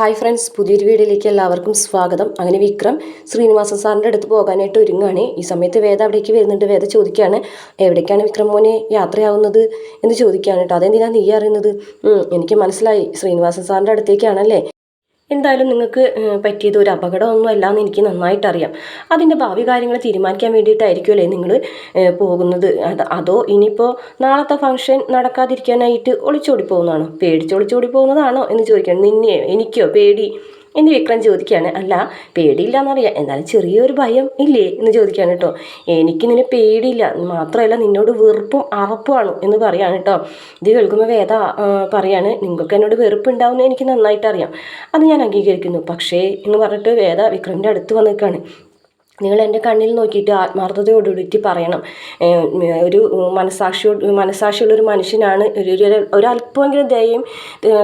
Hi friends പുതിയൊരു വീഡിയോയിലേക്ക് എല്ലാവർക്കും സ്വാഗതം. അങ്ങനെ വിക്രം ശ്രീനിവാസൻ സാറിന്റെ അടുത്ത് പോകാനായിട്ട് ഒരുങ്ങാണ് ഈ സമയത്ത് വേദ അവിടേക്ക് വരുന്നുണ്ട്. വേദ ചോദിക്കുകയാണ് എവിടേക്കാണ് വിക്രം മോനെ യാത്രയാവുന്നത്? എന്ന് ചോദിക്കുകയാണ് കേട്ടോ. അതെന്തിനാണ് നീ അറിയുന്നത്? എനിക്ക് മനസ്സിലായി. ശ്രീനിവാസൻ സാറിന്റെ അടുത്തേക്കാണല്ലേ? എന്തായാലും നിങ്ങൾക്ക് പറ്റിയത് ഒരു അപകടമൊന്നും അല്ല എന്ന് എനിക്ക് നന്നായിട്ടറിയാം. അതിന്റെ ഭാവി കാര്യങ്ങൾ തീരുമാനിക്കാൻ വേണ്ടിയിട്ടായിരിക്കുമല്ലേ നിങ്ങൾ പോകുന്നത്? അത് ഇനിയിപ്പോൾ നാളത്തെ ഫംഗ്ഷൻ നടക്കാതിരിക്കാനായിട്ട് ഒളിച്ചോടി പോകുന്നതാണോ പേടിച്ച് ഒളിച്ചോടി പോകുന്നതാണോ എന്ന് ചോദിക്കണം നിന്നെ എനിക്കോ പേടി? എന്ന് വിക്രം ചോദിക്കുകയാണ്. അല്ല പേടിയില്ല എന്നറിയാം എന്നാലും ചെറിയൊരു ഭയം ഇല്ലേ? എന്ന് ചോദിക്കുകയാണ് കേട്ടോ എനിക്ക് നിന്നെ പേടിയില്ല. മാത്രമല്ല നിന്നോട് വെറുപ്പും അറപ്പുമാണ് എന്ന് പറയാണ് കേട്ടോ ഇത് കേൾക്കുമ്പോൾ വേദ പറയാണ് നിങ്ങൾക്ക് എന്നോട് വെറുപ്പുണ്ടാവുമെന്ന് എനിക്ക് നന്നായിട്ട് അറിയാം അത് ഞാൻ അംഗീകരിക്കുന്നു. പക്ഷേ എന്ന് പറഞ്ഞിട്ട് വേദ വിക്രമിന്റെ അടുത്ത് വന്ന് നിൽക്കുകയാണ്. നിങ്ങൾ എന്റെ കണ്ണിൽ നോക്കിയിട്ട് ആത്മാർത്ഥതയോടുകൂടിയിട്ട് പറയണം. ഒരു മനസാക്ഷിയോട് മനസാക്ഷിയുള്ളൊരു മനുഷ്യനാണ് ഒരു ഒരു- ഒരല്പമെങ്കിലും ദയയും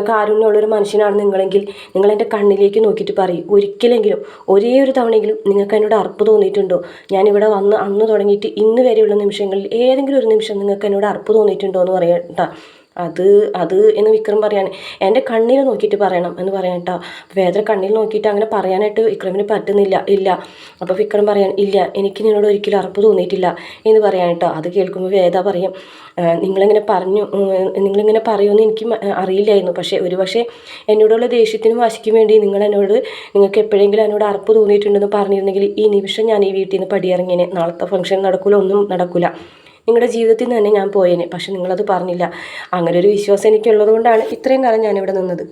കാരുണ്യമുള്ളൊരു മനുഷ്യനാണ് നിങ്ങളെങ്കിൽ നിങ്ങൾ എന്റെ കണ്ണിലേക്ക് നോക്കിയിട്ട് പറയും. ഒരിക്കലെങ്കിലും ഒരേ ഒരു തവണയെങ്കിലും നിങ്ങൾക്ക് എന്നോട് അർപ്പ് തോന്നിയിട്ടുണ്ടോ? ഞാനിവിടെ വന്ന് അന്ന് തുടങ്ങിയിട്ട് ഇന്ന് വരെയുള്ള നിമിഷങ്ങളിൽ ഏതെങ്കിലും ഒരു നിമിഷം നിങ്ങൾക്ക് എന്നോട് അർപ്പ് തോന്നിയിട്ടുണ്ടോ എന്ന് പറയാം കേട്ടോ അത് അത് എന്ന് വിക്രം പറയാണ്. എന്റെ കണ്ണിൽ നോക്കിയിട്ട് പറയണം എന്ന് പറയാം കേട്ടോ വേദന കണ്ണിൽ നോക്കിയിട്ട് അങ്ങനെ പറയാനായിട്ട് വിക്രമിന് പറ്റുന്നില്ല ഇല്ല. അപ്പോൾ വിക്രം പറയാൻ ഇല്ല എനിക്ക് നിന്നോട് ഒരിക്കലും അറപ്പ് തോന്നിയിട്ടില്ല എന്ന് പറയാൻ കേട്ടോ അത് കേൾക്കുമ്പോൾ വേദ പറയും "ആ, നിങ്ങളിങ്ങനെ പറഞ്ഞു നിങ്ങളിങ്ങനെ പറയുമെന്ന് എനിക്ക് അറിയില്ലായിരുന്നു. പക്ഷേ ഒരു പക്ഷേ എന്നോടുള്ള ദേഷ്യത്തിനും വാശിക്കും വേണ്ടി നിങ്ങൾ എന്നോട് നിങ്ങൾക്ക് എപ്പോഴെങ്കിലും എന്നോട് അറപ്പ് തോന്നിയിട്ടുണ്ടെന്ന് പറഞ്ഞിരുന്നെങ്കിൽ ഈ നിമിഷം ഞാൻ ഈ വീട്ടിൽ നിന്ന് പടിയിറങ്ങിയനെ. നാളത്തെ ഫംഗ്ഷൻ നടക്കില്ല ഒന്നും നടക്കൂല. നിങ്ങളുടെ ജീവിതത്തിൽ നിന്ന് തന്നെ ഞാൻ പോയേനെ. പക്ഷെ നിങ്ങളത് പറഞ്ഞില്ല. അങ്ങനെ ഒരു വിശ്വാസം എനിക്കുള്ളത് കൊണ്ടാണ് ഇത്രയും കാലം ഞാനിവിടെ നിന്നത്.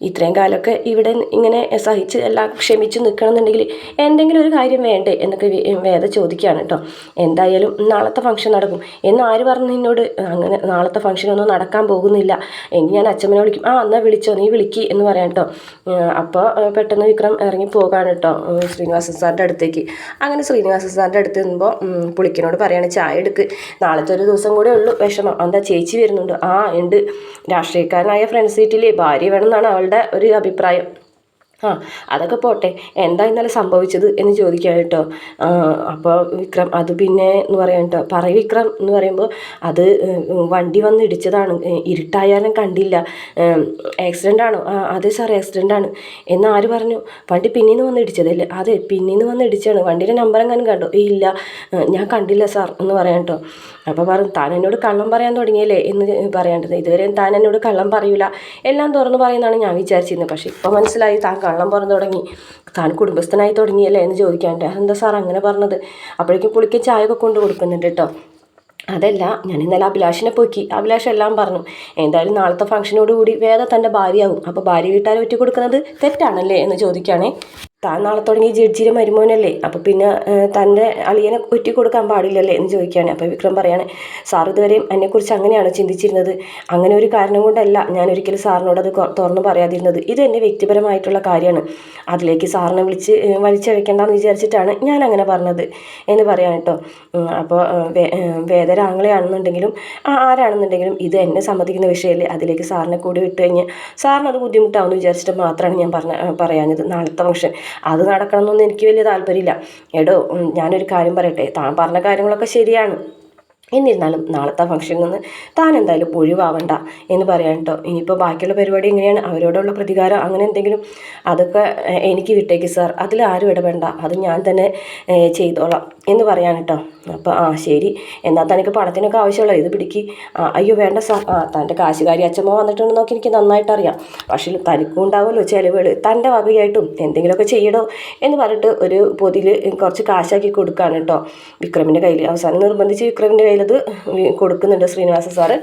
ഇത്രയും കാലമൊക്കെ ഇവിടെ ഇങ്ങനെ സഹിച്ച് എല്ലാം ക്ഷമിച്ച് നിൽക്കണമെന്നുണ്ടെങ്കിൽ എന്തെങ്കിലും ഒരു കാര്യം വേണ്ടേ എന്നൊക്കെ വേദ ചോദിക്കുകയാണ് കേട്ടോ. എന്തായാലും നാളത്തെ ഫംഗ്ഷൻ നടക്കും. എന്ന് ആര് പറഞ്ഞു നിന്നോട്? അങ്ങനെ നാളത്തെ ഫംഗ്ഷനൊന്നും നടക്കാൻ പോകുന്നില്ല. എങ്കിൽ ഞാൻ അച്ഛമ്മനെ വിളിക്കും. ആ എന്നാൽ വിളിച്ചോ? നീ വിളിക്കി എന്ന് പറയാം കേട്ടോ. അപ്പോൾ പെട്ടെന്ന് വിക്രം ഇറങ്ങി പോകാണ് കേട്ടോ ശ്രീനിവാസൻ സാറിന്റെ അടുത്തേക്ക്. അങ്ങനെ ശ്രീനിവാസൻ സാറിന്റെ അടുത്ത് നിന്നുമ്പോൾ പുളിക്കനോട് പറയാണ് ചായ എടുക്ക്. നാളത്തെ ഒരു ദിവസം കൂടെ ഉള്ളൂ വിഷമം. എന്താ ചേച്ചി വരുന്നുണ്ട്? ആ ഉണ്ട്. രാഷ്ട്രീയക്കാരനായ ഫ്രണ്ട്സ് സീറ്റിലെ ഭാര്യ വേണമെന്നാണ് അവളുടെ ഒരു അഭിപ്രായം. ആ അതൊക്കെ പോട്ടെ. എന്താ ഇന്നലെ സംഭവിച്ചത് എന്ന് ചോദിക്കാം കേട്ടോ. അപ്പോൾ വിക്രം അത് പിന്നെ എന്ന് പറയാം കേട്ടോ. പറയ് വിക്രം എന്ന് പറയുമ്പോൾ അത് വണ്ടി വന്ന് ഇടിച്ചതാണ്. ഇരുട്ടായാലും കണ്ടില്ല. ആക്സിഡന്റ് ആണോ? ആ അതെ സാർ ആക്സിഡന്റ് ആണ്. എന്ന് ആര് പറഞ്ഞു? വണ്ടി പിന്നീന്ന് വന്ന് ഇടിച്ചതല്ലേ? അതെ പിന്നീന്ന് വന്ന് ഇടിച്ചാണ്. വണ്ടിയുടെ നമ്പർ എങ്ങാനും കണ്ടോ? ഇല്ല. ഞാൻ കണ്ടില്ല സാർ എന്ന് പറയാം കേട്ടോ. അപ്പോൾ പറഞ്ഞു താൻ എന്നോട് കള്ളം പറയാൻ തുടങ്ങിയല്ലേ എന്ന് പറയേണ്ടത് ഇതുവരെ താൻ എന്നോട് കള്ളം പറയൂല. എല്ലാം തുറന്നു പറയുന്നതാണ് ഞാൻ വിചാരിച്ചിരുന്നത്. പക്ഷേ ഇപ്പോൾ മനസ്സിലായി താൻ കള്ളം പറഞ്ഞു തുടങ്ങി. താൻ കുടുംബസ്ഥനായി തുടങ്ങിയല്ലേ എന്ന് ചോദിക്കാണ്ട്. അതെന്താ സാർ അങ്ങനെ പറഞ്ഞത്? അപ്പോഴേക്കും പുളിക്ക് ചായ ഒക്കെ കൊണ്ട് കൊടുക്കുന്നുണ്ട് കേട്ടോ അതല്ല ഞാൻ ഇന്നലെ അഭിലാഷിനെ പോക്കി. അഭിലാഷ് എല്ലാം പറഞ്ഞു. എന്തായാലും നാളത്തെ ഫംഗ്ഷനോടുകൂടി വേദ തന്റെ ഭാര്യയാവും. അപ്പോൾ ഭാര്യ വീട്ടാരെ ഒറ്റ കൊടുക്കുന്നത് തെറ്റാണല്ലേ എന്ന് ചോദിക്കുകയാണേ താൻ നാളെ തുടങ്ങി ജഡ്ജിയുടെ മരുമോനല്ലേ? അപ്പോൾ പിന്നെ തന്റെ അളിയനെ ഒറ്റ കൊടുക്കാൻ പാടില്ലല്ലേ എന്ന് ചോദിക്കുകയാണ്. അപ്പോൾ വിക്രം പറയാണ് സാർ ഇതുവരെയും എന്നെക്കുറിച്ച് അങ്ങനെയാണ് ചിന്തിച്ചിരുന്നത്? അങ്ങനെ ഒരു കാരണം കൊണ്ടല്ല ഞാൻ ഒരിക്കലും സാറിനോട് അത് തുറന്നു പറയാതിരുന്നത്. ഇത് എന്റെ വ്യക്തിപരമായിട്ടുള്ള കാര്യമാണ്. അതിലേക്ക് സാറിനെ വിളിച്ച് വലിച്ചഴക്കേണ്ടെന്ന് വിചാരിച്ചിട്ടാണ് ഞാൻ അങ്ങനെ പറഞ്ഞത്. എന്ന് പറയാൻ കേട്ടോ അപ്പോൾ വേദരാങ്ങളെയാണെന്നുണ്ടെങ്കിലും ആരാണെന്നുണ്ടെങ്കിലും ഇത് എന്നെ സമ്മതിക്കുന്ന വിഷയമല്ലേ? അതിലേക്ക് സാറിനെ കൂടി വിട്ട് കഴിഞ്ഞാൽ സാറിനത് ബുദ്ധിമുട്ടാവുമെന്ന് വിചാരിച്ചിട്ട് മാത്രമാണ് ഞാൻ പറഞ്ഞ പറയാഞ്ഞത്. നാളത്തെ ഫംഗ്ഷൻ. അത് നടക്കണമെന്നൊന്നും എനിക്ക് വലിയ താല്പര്യമില്ല. എടോ ഞാനൊരു കാര്യം പറയട്ടെ? താൻ പറഞ്ഞ കാര്യങ്ങളൊക്കെ ശരിയാണ്. എന്നിരുന്നാലും നാളത്തെ ഫംഗ്ഷനിൽ നിന്ന് താൻ എന്തായാലും ഒഴിവാവണ്ട എന്ന് പറയാൻ കേട്ടോ ഇനിയിപ്പോൾ ബാക്കിയുള്ള പരിപാടി എങ്ങനെയാണ്? അവരോടുള്ള പ്രതികാരം അങ്ങനെ എന്തെങ്കിലും അതൊക്കെ എനിക്ക് വിട്ടേക്ക് സാർ അതിൽ ആരും ഇടപെടണ്ട. അത് ഞാൻ തന്നെ ചെയ്തോളാം എന്ന് പറയാൻ കേട്ടോ അപ്പോൾ ആ ശരി. എന്നാൽ തനിക്ക് പണത്തിനൊക്കെ ആവശ്യമുള്ള ഇത് പിടിക്ക്. അയ്യോ വേണ്ട സാർ ആ തന്റെ കാശുകാരി അച്ഛമ്മ വന്നിട്ടുണ്ടെന്ന് നോക്കി എനിക്ക് നന്നായിട്ട് അറിയാം. പക്ഷേ തനിക്കും ഉണ്ടാവുമല്ലോ ചിലവുകൾ തന്റെ വകയായിട്ടും എന്തെങ്കിലുമൊക്കെ ചെയ്യണോ എന്ന് പറഞ്ഞിട്ട് ഒരു പൊതിയിൽ കുറച്ച് കാശാക്കി കൊടുക്കുകയാണ് കേട്ടോ വിക്രമിന്റെ കയ്യിൽ. അവസാനം നിർബന്ധിച്ച് വിക്രമിന്റെ കയ്യിലത് കൊടുക്കുന്നുണ്ട് ശ്രീനിവാസ സാറ്.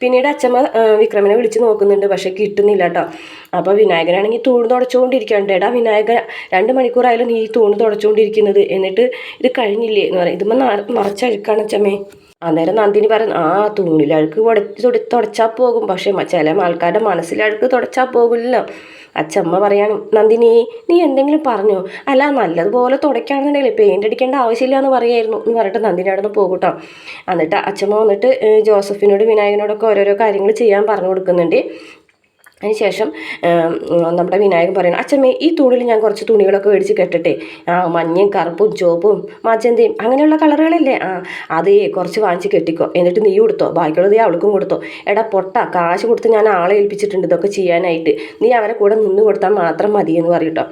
പിന്നീട് അച്ഛമ്മ വിക്രമനെ വിളിച്ച് നോക്കുന്നുണ്ട് പക്ഷേ കിട്ടുന്നില്ല കേട്ടോ അപ്പോൾ വിനായകനാണെങ്കിൽ തൂണ് തുടച്ചുകൊണ്ടിരിക്കുകയാണ് എടാ വിനായക രണ്ട് മണിക്കൂറായാലും നീ തൂണ് തുടച്ചുകൊണ്ടിരിക്കുന്നത് എന്നിട്ട് ഇത് കഴിഞ്ഞില്ലേ എന്ന് പറയും. ഇതുമ്പോൾ നിറച്ചഴുക്കാണ് അച്ഛമ്മേ. അന്നേരം നന്ദിനി പറയുന്നു ആ തൂണിലഴുക്ക് തുട തുടച്ചാൽ പോകും. പക്ഷേ ചില ആൾക്കാരുടെ മനസ്സിലഴുക്ക് തുടച്ചാൽ പോകില്ലല്ലോ. അച്ഛമ്മ പറയാണ് നന്ദിനി നീ എന്തെങ്കിലും പറഞ്ഞോ? അല്ല നല്ലതുപോലെ തുടയ്ക്കുകയാണെന്നുണ്ടെങ്കിൽ പെയിന്റ് അടിക്കേണ്ട ആവശ്യമില്ല എന്ന് പറയായിരുന്നു. എന്ന് പറഞ്ഞിട്ട് നന്ദിനി അവിടെ നിന്ന് പോകും എന്നിട്ട് അച്ഛമ്മ വന്നിട്ട് ജോസഫിനോട് വിനായകനോടൊക്കെ ഓരോരോ കാര്യങ്ങൾ ചെയ്യാൻ പറഞ്ഞു കൊടുക്കുന്നുണ്ട്. അതിനുശേഷം നമ്മുടെ വിനായകൻ പറയണം അച്ഛമ്മേ ഈ തുണിയിൽ ഞാൻ കുറച്ച് തുണികളൊക്കെ മേടിച്ച് കെട്ടട്ടെ. ആ മഞ്ഞയും കറുപ്പും ചുവപ്പും മജന്തയും അങ്ങനെയുള്ള കളറുകളല്ലേ? ആ അതേ കുറച്ച് വാങ്ങിച്ച് കെട്ടിക്കോ. എന്നിട്ട് നീ കൊടുത്തോ ബാക്കിയുള്ളത് അവൾക്കും കൊടുത്തോ. എടാ പൊട്ട കാശ് കൊടുത്ത് ഞാൻ ആളെ ഏൽപ്പിച്ചിട്ടുണ്ട് ഇതൊക്കെ ചെയ്യാനായിട്ട്. നീ അവരെ കൂടെ നിന്ന് കൊടുത്താൽ മാത്രം മതി എന്ന് പറയട്ടോ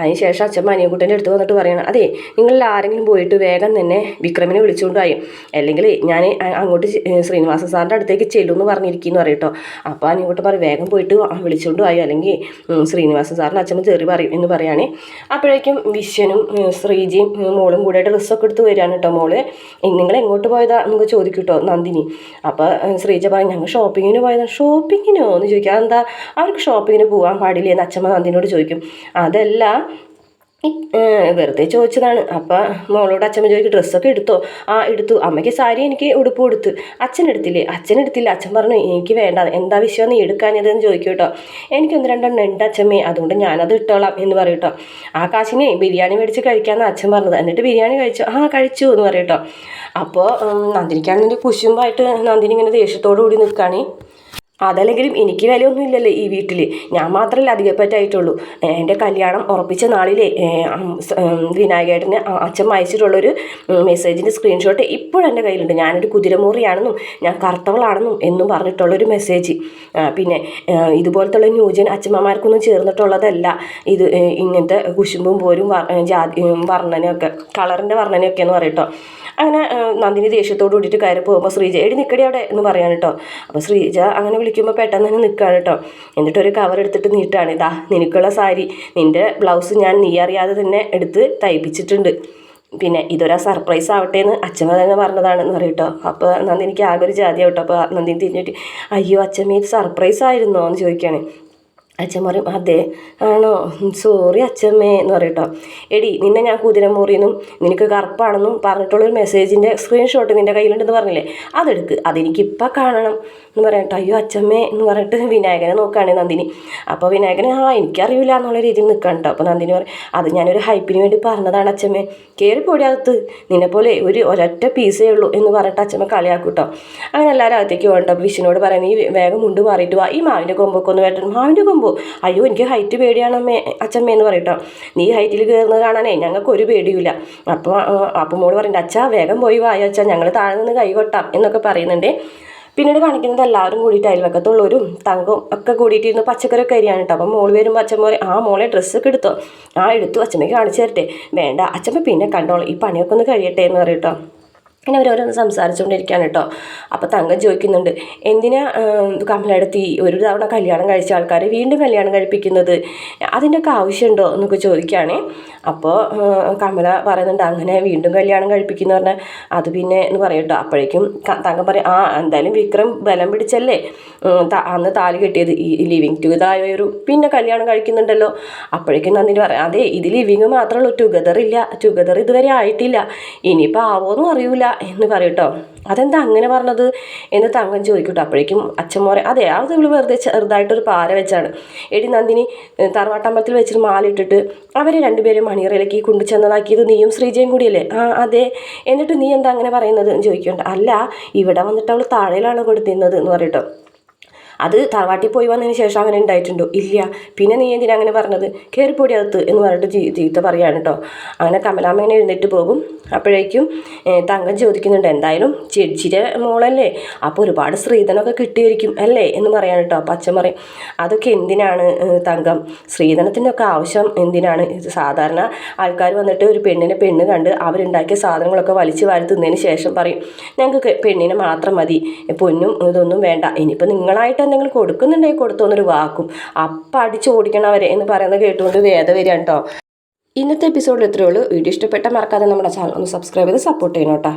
അതിനുശേഷം അച്ഛമ്മ അനിയൻകുട്ടന്റെ അടുത്ത് വന്നിട്ട് പറയണം അതെ നിങ്ങളിൽ ആരെങ്കിലും പോയിട്ട് വേഗം തന്നെ വിക്രമിനെ വിളിച്ചുകൊണ്ടായി അല്ലെങ്കിൽ ഞാൻ അങ്ങോട്ട് ശ്രീനിവാസ സാറിന്റെ അടുത്തേക്ക് ചെല്ലുമെന്ന് പറഞ്ഞിരിക്കുന്നു പറയട്ടോ അപ്പോൾ അനിയൻകുട്ടൻ പറയും വേഗം പോയിട്ട് ആ വിളിച്ചുകൊണ്ട് ആയി അല്ലെങ്കിൽ ശ്രീനിവാസൻ സാറിന് അച്ഛമ്മ ചെറി പറയും എന്ന് പറയുകയാണെ അപ്പോഴേക്കും വിശ്വനും ശ്രീജിയും മോളും കൂടെ ഡ്രസ്സൊക്കെ എടുത്ത് വരികയാണ് കേട്ടോ. മോൾ നിങ്ങൾ എങ്ങോട്ട് പോയതാ? നമുക്ക് ചോദിക്കും കേട്ടോ നന്ദിനി. അപ്പോൾ ശ്രീജ പറയും ഞങ്ങൾ ഷോപ്പിങ്ങിന് പോയതാണ് ഷോപ്പിങ്ങിനോ? എന്ന് ചോദിക്കുക എന്താ അവർക്ക് ഷോപ്പിങ്ങിന് പോകാൻ പാടില്ലേ? എന്ന് അച്ഛമ്മ നന്ദിനോട് ചോദിക്കും. അതല്ല വെറുതെ ചോദിച്ചതാണ്. അപ്പം മോളോട് അച്ഛൻ ചോദിക്കും ഡ്രസ്സൊക്കെ എടുത്തോ? ആ എടുത്തു. അമ്മയ്ക്ക് സാരി എനിക്ക് ഉടുപ്പ് കൊടുത്തു. അച്ഛൻ എടുത്തില്ലേ? അച്ഛൻ എടുത്തില്ല. അച്ഛൻ പറഞ്ഞു എനിക്ക് വേണ്ട. എന്താ വിഷയം? നീ എടുക്കാഞ്ഞതെന്ന് ചോദിക്കും കേട്ടോ എനിക്കൊന്ന് രണ്ടെണ്ണം ഉണ്ട് അച്ഛമ്മേ. അതുകൊണ്ട് ഞാനത് ഇട്ടോളാം എന്ന് പറയും കേട്ടോ ആ കാശിനെ ബിരിയാണി മേടിച്ച് കഴിക്കാമെന്ന് അച്ഛൻ പറഞ്ഞത്. എന്നിട്ട് ബിരിയാണി കഴിച്ചു. ആ കഴിച്ചു എന്ന് പറയും കേട്ടോ അപ്പോൾ നന്ദിനിക്കാണെങ്കിൽ കുശുമ്പായിട്ട് നന്ദിനി ഇങ്ങനെ ദേഷ്യത്തോടു കൂടി നിൽക്കുകയാണ് അതല്ലെങ്കിലും എനിക്ക് വിലയൊന്നും ഇല്ലല്ലോ ഈ വീട്ടിൽ ഞാൻ മാത്രമല്ല അധികപ്പറ്റായിട്ടുള്ളൂ. എന്റെ കല്യാണം ഉറപ്പിച്ച നാളിലെ വിനായകേട്ടന് അച്ഛൻ അയച്ചിട്ടുള്ളൊരു മെസ്സേജിന്റെ സ്ക്രീൻഷോട്ട് ഇപ്പോഴും എന്റെ കയ്യിലുണ്ട്. ഞാനൊരു കുതിരമൂറിയാണെന്നും ഞാൻ കറുത്തവളാണെന്നും എന്നും പറഞ്ഞിട്ടുള്ളൊരു മെസ്സേജ് പിന്നെ ഇതുപോലത്തുള്ള ന്യൂജൻ അച്ഛമ്മമാർക്കൊന്നും ചേർന്നിട്ടുള്ളതല്ല. ഇത് ഇങ്ങനത്തെ കുശുമ്പും പോരും ജാതി വർണനയൊക്കെ കളറിന്റെ വർണനയൊക്കെ എന്ന് പറയട്ടോ. അങ്ങനെ നന്ദിനി ദേഷ്യത്തോട് കൂടിയിട്ട് കയറി പോകുമ്പോൾ ശ്രീജ എടി നിൽക്കടി അവിടെ? എന്ന് പറയാൻ കേട്ടോ അപ്പോൾ ശ്രീജ അങ്ങനെ വിളിക്കുമ്പോൾ പെട്ടെന്ന് തന്നെ നിൽക്കുകയാണ് കേട്ടോ എന്നിട്ട് ഒരു കവർ എടുത്തിട്ട് നീട്ടാണ്. ഇതാ നിനക്കുള്ള സാരി നിന്റെ ബ്ലൗസ് ഞാൻ നീ അറിയാതെ തന്നെ എടുത്ത് തയ്പ്പിച്ചിട്ടുണ്ട്. പിന്നെ ഇതൊരു സർപ്രൈസ് ആവട്ടെ എന്ന് അച്ഛമ്മ തന്നെ പറഞ്ഞതാണെന്ന് പറയട്ടോ അപ്പോൾ നന്ദിനിക്ക് ആകെ ഒരു ജാതി ആവട്ടോ അപ്പോൾ നന്ദിനി തിരിഞ്ഞിട്ട് അയ്യോ അച്ഛമ്മ ഇത് സർപ്രൈസ് ആയിരുന്നോ? എന്ന് ചോദിക്കുകയാണ് അച്ഛൻ പറയും അതെ ആണോ? സോറി അച്ഛമ്മേ എന്ന് പറയട്ടോ എടി നിന്നെ ഞാൻ കുതിരമൂറിയെന്നും നിനക്ക് കറുപ്പാണെന്നും പറഞ്ഞിട്ടുള്ളൊരു മെസ്സേജിന്റെ സ്ക്രീൻഷോട്ട് നിന്റെ കയ്യിലുണ്ടെന്ന് പറഞ്ഞില്ലേ? അതെടുക്ക് അതെനിക്കിപ്പോൾ കാണണം എന്ന് പറയട്ടോ അയ്യോ അച്ഛമ്മേ എന്ന് പറഞ്ഞിട്ട് വിനായകനെ നോക്കുകയാണ് നന്ദിനി. അപ്പോൾ വിനായകനെ ആ എനിക്കറിയില്ല എന്നുള്ള രീതിയിൽ നിൽക്കാൻ കേട്ടോ അപ്പോൾ നന്ദിനി പറയും അത് ഞാനൊരു ഹൈപ്പിന് വേണ്ടി പറഞ്ഞതാണ് അച്ഛമ്മേ. കയറി പൊടിയകത്ത് നിന്നെപ്പോലെ ഒരു ഒരൊറ്റ പീസേ ഉള്ളൂ എന്ന് പറഞ്ഞിട്ട് അച്ഛമ്മ കളിയാക്കും കേട്ടോ അങ്ങനെ എല്ലാവരും അകത്തേക്ക് പോകണ്ട വിഷുവിനോട് പറയാം നീ വേഗം മുണ്ട് മാറിയിട്ട് വാ. ഈ മാവിന്റെ കൊമ്പൊക്കെ ഒന്ന് വെട്ടണം. മാവിന്റെ കൊമ്പോ? അയ്യോ എനിക്ക് ഹൈറ്റ് പേടിയാണ് അമ്മേ അച്ഛമ്മേ എന്ന് പറയട്ടോ നീ ഹൈറ്റിൽ കയറുന്നത് കാണാനേ ഞങ്ങൾക്ക് ഒരു പേടിയില്ല അപ്പോൾ അപ്പോൾ മോൾ പറയുന്നുണ്ട് അച്ഛാ വേഗം പോയി വായ അച്ഛാ ഞങ്ങൾ താഴെ നിന്ന് കൈകൊട്ടാം എന്നൊക്കെ പറയുന്നുണ്ട്. പിന്നീട് കാണിക്കുന്നത് എല്ലാവരും കൂടിയിട്ട് അയൽവക്കത്തുള്ളവരും തങ്കവും ഒക്കെ കൂടിയിട്ട് പച്ചക്കറി പച്ചക്കറിയൊക്കെ അരിയാണ് കേട്ടോ. അപ്പം മോൾ വരുമ്പോൾ അച്ഛൻ പറയും ആ മോളെ ഡ്രസ്സൊക്കെ എടുത്തോ. ആ എടുത്തു അച്ഛമ്മയ്ക്ക് കാണിച്ചു തരട്ടെ. വേണ്ട അച്ഛമ്മ പിന്നെ കണ്ടോളൂ. ഈ പണിയൊക്കെ ഒന്ന് കഴിയട്ടെ എന്ന് പറയും പിന്നെ അവരോരോന്ന് സംസാരിച്ചുകൊണ്ടിരിക്കുകയാണ് കേട്ടോ. അപ്പോൾ തങ്കം ചോദിക്കുന്നുണ്ട് എന്തിനാ തീ ഒരു തവണ കല്യാണം കഴിച്ച ആൾക്കാരെ വീണ്ടും കല്യാണം കഴിപ്പിക്കുന്നത്? അതിന്റെയൊക്കെ ആവശ്യമുണ്ടോ? എന്നൊക്കെ ചോദിക്കുകയാണേ. അപ്പോൾ കമല പറയുന്നുണ്ട് അങ്ങനെ വീണ്ടും കല്യാണം കഴിപ്പിക്കുന്ന പറഞ്ഞാൽ അത് പിന്നെ എന്ന് പറയും കേട്ടോ. അപ്പോഴേക്കും തങ്കം പറയും ആ എന്തായാലും വിക്രം ബലം പിടിച്ചല്ലേ? അന്ന് താലി കെട്ടിയത് ഈ ലിവിങ് ടുഗദർ ഒരു പിന്നെ കല്യാണം കഴിക്കുന്നുണ്ടല്ലോ. അപ്പോഴേക്കും നന്ദിനി പറയാം അതെ ഇത് ലിവിങ് മാത്രമേ ഉള്ളൂ ടുഗദർ ഇല്ല ടുഗദർ ഇതുവരെ ആയിട്ടില്ല. ഇനിയിപ്പോൾ ആവോന്നും അറിയൂല. എന്ന് പറയും കേട്ടോ അതെന്താ അങ്ങനെ പറഞ്ഞത്? എന്ന് തങ്കം ചോദിക്കട്ടോ. അപ്പോഴേക്കും അച്ഛൻ അതെ അത് ഇവൾ വെറുതെ ചെറുതായിട്ടൊരു പാര വെച്ചാണ്. എടി നന്ദിനി തറവാട്ടമ്പലത്തിൽ വെച്ചിട്ട് മാലിട്ടിട്ട് അവരെ രണ്ടുപേരും മണിയറയിലേക്ക് കൊണ്ടു ചെന്നതാക്കിയത് നീയും ശ്രീജയും കൂടിയല്ലേ? ആ അതെ. എന്നിട്ട് നീ എന്താ അങ്ങനെ പറയുന്നത്? എന്ന് ചോദിക്കുന്നുണ്ട്. അല്ല ഇവിടെ വന്നിട്ട് അവൾ താഴെയിലാണ് കൊടുത്തിരുന്നത്? എന്ന് പറയട്ടോ അത് തറവാട്ടിൽ പോയി വന്നതിന് ശേഷം അങ്ങനെ ഉണ്ടായിട്ടുണ്ടോ? ഇല്ല. പിന്നെ നീ എന്തിനാ അങ്ങനെ പറഞ്ഞത്? കയറിപ്പോടി അകത്ത് എന്ന് പറഞ്ഞിട്ട് ജീ ചീത്ത പറയാണ് കേട്ടോ അങ്ങനെ കമലാമ്മ ഇങ്ങനെ എഴുന്നേറ്റ് പോകും. അപ്പോഴേക്കും തങ്കം ചോദിക്കുന്നുണ്ട് എന്തായാലും ചേച്ചിയുടെ മോളല്ലേ? അപ്പോൾ ഒരുപാട് സ്ത്രീധനമൊക്കെ കിട്ടിയിരിക്കും അല്ലേ? എന്ന് പറയാണ് കേട്ടോ അപ്പം അച്ഛൻ പറയും അതൊക്കെ എന്തിനാണ് തങ്കം? സ്ത്രീധനത്തിന്റെ ഒക്കെ ആവശ്യം എന്തിനാണ്? ഇത് സാധാരണ ആൾക്കാർ വന്നിട്ട് ഒരു പെണ്ണിനെ പെണ്ണ് കണ്ട് അവരുണ്ടാക്കിയ സാധനങ്ങളൊക്കെ വലിച്ചു വാരി തിന്നതിന് ശേഷം പറയും ഞങ്ങൾക്ക് പെണ്ണിനെ മാത്രം മതി. പൊന്നും ഇതൊന്നും വേണ്ട. ഇനിയിപ്പോൾ നിങ്ങളായിട്ട് എന്തെങ്കിലും കൊടുക്കുന്നുണ്ടെങ്കിൽ കൊടുത്തോന്നൊരു വാക്കും. അപ്പം അടിച്ച് ഓടിക്കണവരെ എന്ന് പറയുന്നത് കേട്ടുകൊണ്ട് വേദ വരികയാണ് കേട്ടോ ഇന്നത്തെ എപ്പിസോഡിൽ ഇത്രയേ ഉള്ളൂ. വീഡിയോ ഇഷ്ടപ്പെട്ട മറക്കാതെ നമ്മുടെ ചാനൽ ഒന്ന് സബ്സ്ക്രൈബ് ചെയ്ത് സപ്പോർട്ട് ചെയ്യണം കേട്ടോ